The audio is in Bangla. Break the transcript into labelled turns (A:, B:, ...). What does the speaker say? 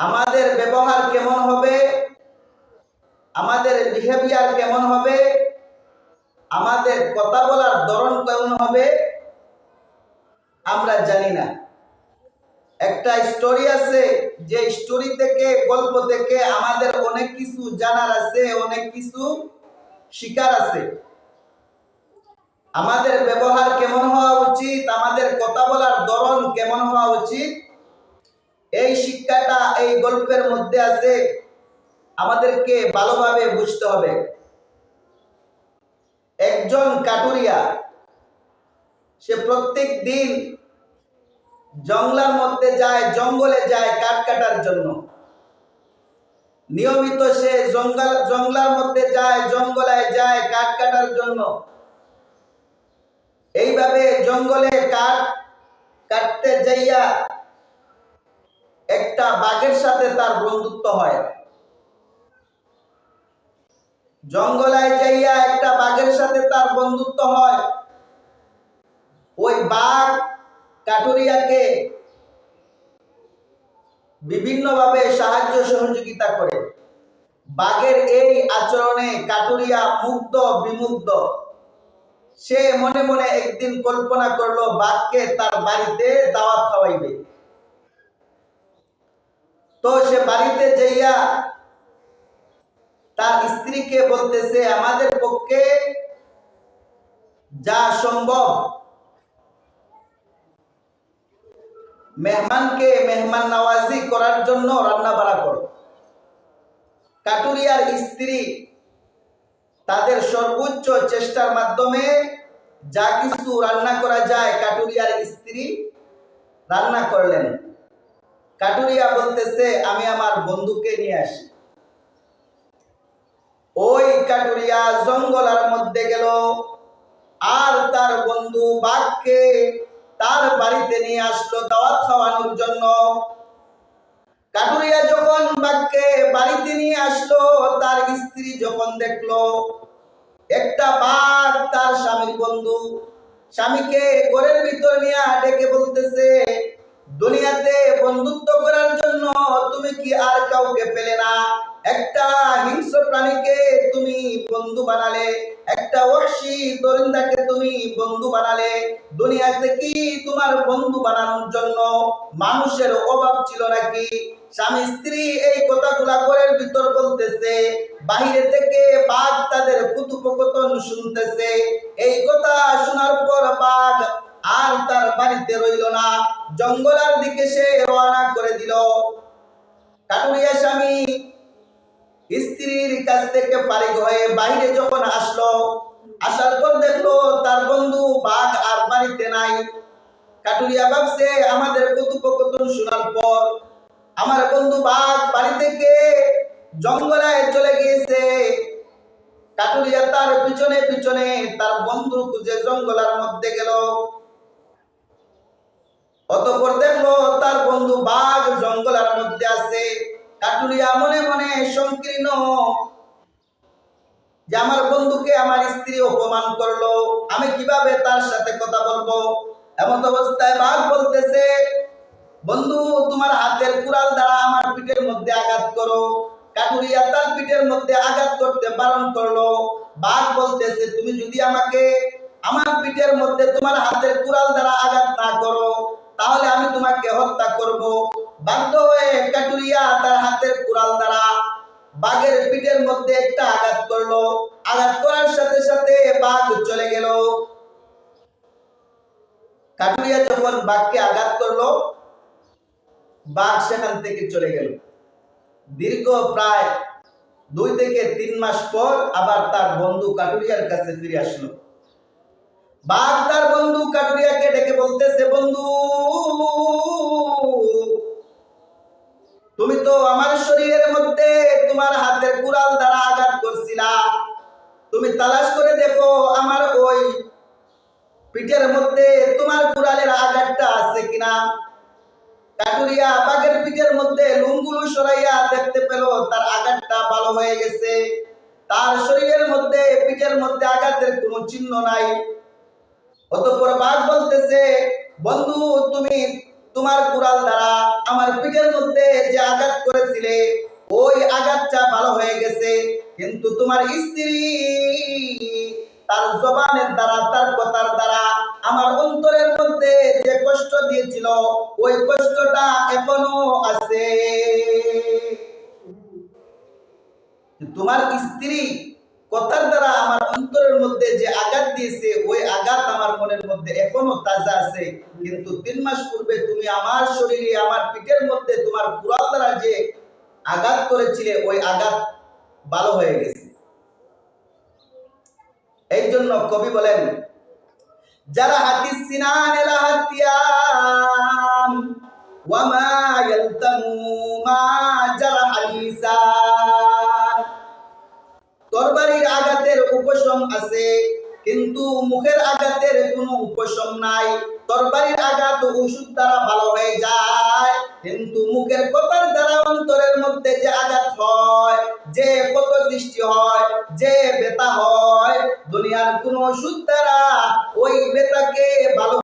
A: আমাদের ব্যবহার কেমন হবে? আমাদের বিহেভিয়ার কেমন হবে? আমাদের কথা বলার ধরন কেমন হবে? আমরা জানি না। একটা স্টোরি আছে, যে স্টোরি থেকে, গল্প থেকে আমাদের অনেক কিছু জানার আছে, অনেক কিছু শিকার আছে। আমাদের ব্যবহার কেমন হওয়া উচিত? আমাদের কথা বলার ধরন কেমন হওয়া উচিত? এই শিক্ষাটা এই গল্পের মধ্যে আছে। আমাদেরকে ভালোভাবে বুঝতে হবে। একজন কাটুরিয়া, সে প্রত্যেক দিন জঙ্গলার মধ্যে যায়, জঙ্গলে যায় কাঠ কাটার জন্য। নিয়মিত সে জঙ্গল, জঙ্গলার মধ্যে যায়, জঙ্গলায় যায় কাঠ কাটার জন্য। এইভাবে জঙ্গলে কাঠ কাটতে যাইয়া একটা বাঘের সাথে তার বন্ধুত্ব হয়। জঙ্গলায় যাইয়া একটা বাঘের সাথে তার বন্ধুত্ব হয়। ওই বাঘ কাটুরিয়াকে বিভিন্নভাবে সাহায্য সহযোগিতা করে। বাঘের এই আচরণে কাটুরিয়া মুগ্ধ, বিমুগ্ধ। সে মনে মনে একদিন কল্পনা করল, বাঘকে তার বাড়িতে দাওয়াত খাওয়াইবে। তো সে বাড়িতে যাইয়া তার স্ত্রীকে বলতেছে, আমাদের পক্ষে যা সম্ভব, মেহমানকে মেহমান নওয়াজি করার জন্য রান্না বাড়া করো। কাটুরিয়ার স্ত্রী তাদের সর্বোচ্চ চেষ্টার মাধ্যমে যা কিছু রান্না করা যায়, কাটুরিয়ার স্ত্রী রান্না করলেন। কাটুরিয়া বলতেছে, আমি আমার বন্ধুকে নিয়ে আসি। ওই কাটুরিয়া জঙ্গলার মধ্যে গেল। আর তার বন্ধু বাঘকে তার বাড়িতে নিয়ে আসলো দাওয়াত খাওয়ানোর জন্য। কাটুরিয়া যখন বাঘকে বাড়িতে নিয়ে আসলো, তার স্ত্রী যখন দেখল, একটা বাঘ তার স্বামীর বন্ধু স্বামীকে ঘরের ভিতর নিয়ে ডেকে বলতেছে দুনিয়াতে বন্ধুত্ব করার জন্য তুমি কি আর কাউকে পেলে না? একটা হিংস্র প্রাণীকে তুমি বন্ধু বানালে, একটা ওয়াসি দরিন্দাকে তুমি বন্ধু বানালে। দুনিয়াতে কি তোমার বন্ধু বানানোর জন্য মানুষের অভাব ছিল নাকি? স্বামী স্ত্রী এই কথাগুলা ঘরের ভিতর বলতেছে, বাহিরে থেকে বাঘ তাদের কুতুপকথন শুনতেছে। এই কথা শোনার পর বাঘ আর তার বাড়িতে রইল না। জঙ্গলার দিকে সে রওনা করে দিল। কাটুরিয়া স্বামী স্ত্রীর কাছ থেকে ফারিক হয়ে বাইরে যখন আসলো, আসার পর দেখল তার বন্ধু বাঘ আর বাড়িতে নাই। কাটুরিয়া ভাবছে, আমাদের কথোপকথন শোনার পর আমার বন্ধু বাঘ বাড়ি থেকে জঙ্গলায় চলে গিয়েছে। কাটুরিয়া তার পিছনে পিছনে তার বন্ধু খুঁজে জঙ্গলার মধ্যে গেল। অতপর দেখল তার বন্ধু বাঘ জঙ্গলার মধ্যে আছে। কাটুরিয়া মনে মনে সংকীর্ণ। যে আমার বন্ধুকে আমার স্ত্রী অপমান করল, আমি কীভাবে তার সাথে কথা বলব? এমন অবস্থায় বাঘ বলতেছে, বন্ধু, তোমার হাতের কুড়াল দ্বারা আমার পিঠের মধ্যে আঘাত করো। কাটুরিয়া তার পিঠের মধ্যে আঘাত করতে বারণ করল। বাঘ বলতেছে, তুমি যদি আমাকে আমার পিঠের মধ্যে তোমার হাতের কুড়াল দ্বারা আঘাত না করো তাহলে আমি তোমাকে হত্যা করব। বাধ্য হয়ে কাটুরিয়া তার হাতের কুড়াল দ্বারা বাঘের পিঠের মধ্যে একটা আঘাত করল। আঘাত করার সাথে সাথে বাঘ চলে গেল। কাটুরিয়া যখন বাঘকে আঘাত করল, বাঘ সেখান থেকে চলে গেল। দীর্ঘ প্রায় দুই থেকে তিন মাস পর আবার তার বন্ধু কাটুরিয়ার কাছে ফিরে আসলো। বাঘ তার বন্ধু কাটুরিয়াকে ডেকে বলতেছে তালাশ করে দেখো, আমার ওই পিঠের মধ্যে তোমার কুড়ালের আঘাতটা আছে কিনা? কাটুরিয়া বাঘের পিঠের মধ্যে লুঙ্গুলু সরাইয়া দেখতে পেল, তার আঘাতটা ভালো হয়ে গেছে। তার শরীরের মধ্যে, পিঠের মধ্যে আঘাতের কোনো চিহ্ন নাই। অতঃপর বাঘ বলতেছে, বন্ধু, তুমি তোমার কুড়াল দ্বারা আমার পিঠের মধ্যে যে আঘাত করেছিলে ওই আঘাতটা ভালো হয়ে গেছে, কিন্তু তোমার স্ত্রী তার জবানের দ্বারা, তার কথার দ্বারা আমার অন্তরের মধ্যে যে কষ্ট দিয়েছিল, ওই কষ্টটা এখনও আছে। তোমার স্ত্রী কথার দ্বারা আমার অন্তরের মধ্যে যে আঘাত দিয়েছে, ওই আঘাত আমার মনের মধ্যে এখনও তাজা আছে। কিন্তু তিন মাস পূর্বে তুমি আমার শরীরে, আমার পিঠের মধ্যে তোমার কুড়াল দ্বারা যে আঘাত করেছিলে, ওই আঘাত ভালো হয়ে গেছে। এই জন্য কবি বলেন, যারা হাতি সিনান এলা হাতিয়াম ওয়ামা মা তরবারির আঘাতের উপশম আছে, কিন্তু মুখের আঘাতের কোনো উপশম নাই। তরবারির আঘাত ওষুধ দ্বারা ভালো হয়ে যায়। কিন্তু মুখের কথার দ্বারা অন্তরের মধ্যে যে আঘাত হয়, যে কত দৃষ্টি হয়, যে ব্যথা হয়, দুনিয়ার কোন ওষুধ দ্বারা ওই ব্যথাকে ভালো